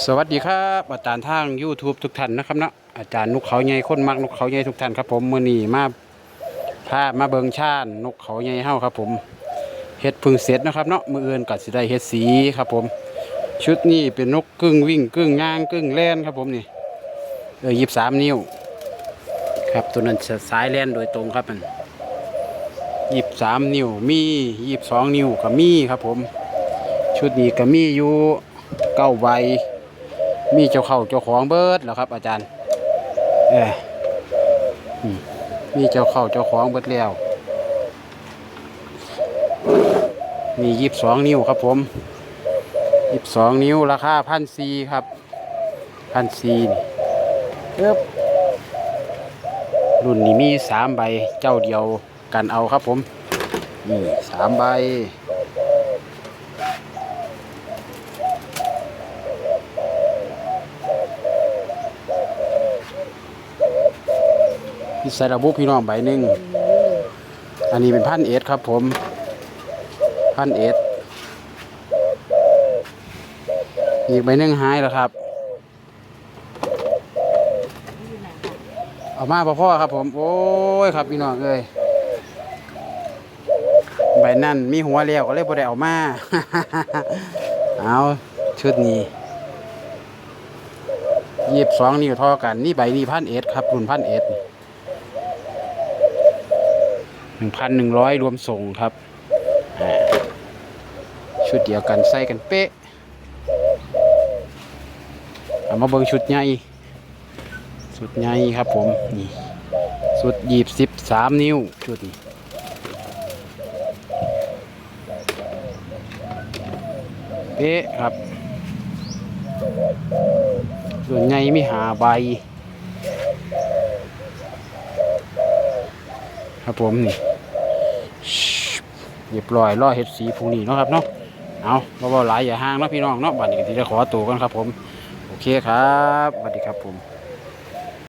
สวัสดีครับอาจารย์ทาง YouTube ทุกท่านนะครับเนาะอาจารย์นกเขาใหญ่คนมักนกเขาใหญ่ทุกท่านครับผมมื้อนีมาพามาเบิงชาญนกเขาใหญ่เฮ้าครับผมเฮ็ดพึ่งเสร็จนะครับเนาะมื้ออื่นก็สิได้เฮ็ดสีครับผม ชุดนี้เป็นนกกึ่งวิ่งกึ่งย่างกึ่งแล่นครับผมนี่เออ23นิ้ว ครับตัวนั้นสายแล่นโดยตรงครับมัน23นิ้วมี22นิ้วก็มีครับผม ชุดนี้ก็มีอยู่เก้าใบ มีเจ้าเข้าเจ้าของเบิดแล้วครับ อาจารย์ เอออืมมีเจ้าเข้าเจ้าของเบิดแล้ว มียี่สิบสองนิ้วครับผมยี่สิบสองนิ้วราคาพันซีครับพันซีนี่เอบรุ่นนี้มีสามใบเจ้าเดียวกันเอาครับผมนี่สามใบ พิซซ่าระบุพี่น้องใบหนึ่งอันนี้เป็นพันเอ็ดครับผม พันเอ็ดอีกใบหนึ่งหายแล้วครับ เอามาพ่อพ่อครับผม โอ้ยครับพี่น้องเอ้ยใบนั่นมีหัวเลี้ยวก็เลยบ่ได้เอามา เอาชุดนี้ยี่สิบสองนิ้วท่อกัน นี่ใบนี้พันเอ็ดครับรุ่นพันเอ็ดนึ่ งพันหนึ่งร้อยรวมส่งครับ ชุดเดียวกันใส่กันเป๊ะเอามาเบิ่งชุดใหญ่ชุดใหญ่ครับผมนี่ชุดยีบสิบสามนิ้วชุดนี้เป๊ะครับ ส่วนใหญ่ไมีหาใบ ครับผมนี่ เรียบร้อยรอเห็ดสีพรุ่งนี้เนาะครับเนาะเอาบ่บ่หลายอย่าห่างเนาะพี่น้องเนาะบัดนี้ก็สิได้ขอตัวกันครับผม โอเคครับสวัสดีครับผม